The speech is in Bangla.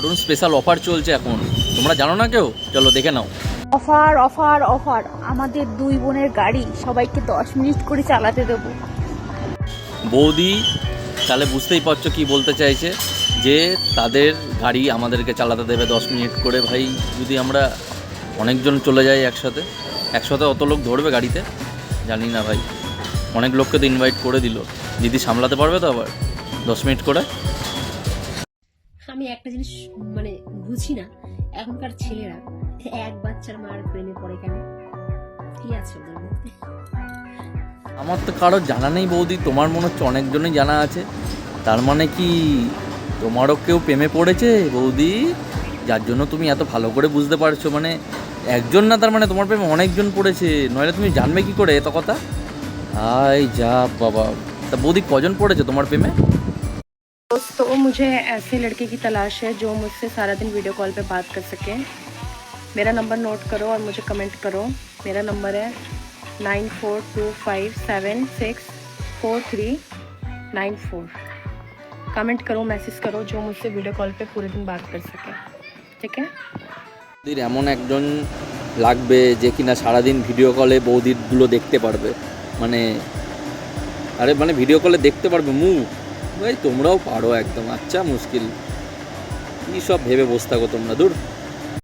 দারুণ স্পেশাল অফার চলছে এখন। তোমরা জানো না কেউ? চলো দেখে নাও। অফার অফার অফার আমাদের দুই বোনের গাড়ি সবাইকে দশ মিনিট করে চালাতে দেবো। বৌদি তাহলে বুঝতেই পারছ কি বলতে চাইছে? যে তাদের গাড়ি আমাদেরকে চালাতে দেবে দশ মিনিট করে ভাই যদি আমরা অনেকজন চলে যাই একসাথে। একসাথে অত লোক ধরবে গাড়িতে? জানি না ভাই। অনেক লোককে তো ইনভাইট করে দিল। দিদি সামলাতে পারবে তো আবার? দশ মিনিট করে? আমি একটা জিনিস মানে বুঝি না, এখনকার ছেলেরা এক বাচ্চার মার প্রেমে পড়ে কেন? কি আছে ওদের মধ্যে? আমার তো কারও জানা নেই বৌদি, তোমার মনে হচ্ছে অনেকজনই জানা আছে। তার মানে কি তোমারও কেউ প্রেমে পড়েছে বৌদি? যার জন্য তুমি এত ভালো করে বুঝতে পারছ মানে একজন না, তার মানে তোমার প্রেমে অনেকজন পড়েছে। নইলে তুমি জানবে কি করে এত কথা? আই যা বাবা। তা বৌদি কজন পড়েছে তোমার প্রেমে? दोस्तों मुझे ऐसे लड़के की तलाश है जो मुझसे सारा दिन वीडियो कॉल पे बात कर सके मेरा नंबर नोट करो और मुझे कमेंट करो मेरा नंबर है nine four two five seven six four three nine four comment करो मैसेज करो जो मुझसे वीडियो कॉल पे पूरे दिन बात कर सके ठीक है বৌদির এমন একজন লাগবে যে কিনা সারাদিন ভিডিও কলে বৌদিরগুলো দেখতে পারবে মানে আরে মানে ভিডিও কলে দেখতে পারবে মুখ ভাই তোমরাও পারো একদম আচ্ছা মুশকিল। কী সব ভেবে বসে থাকো তোমরা দূর।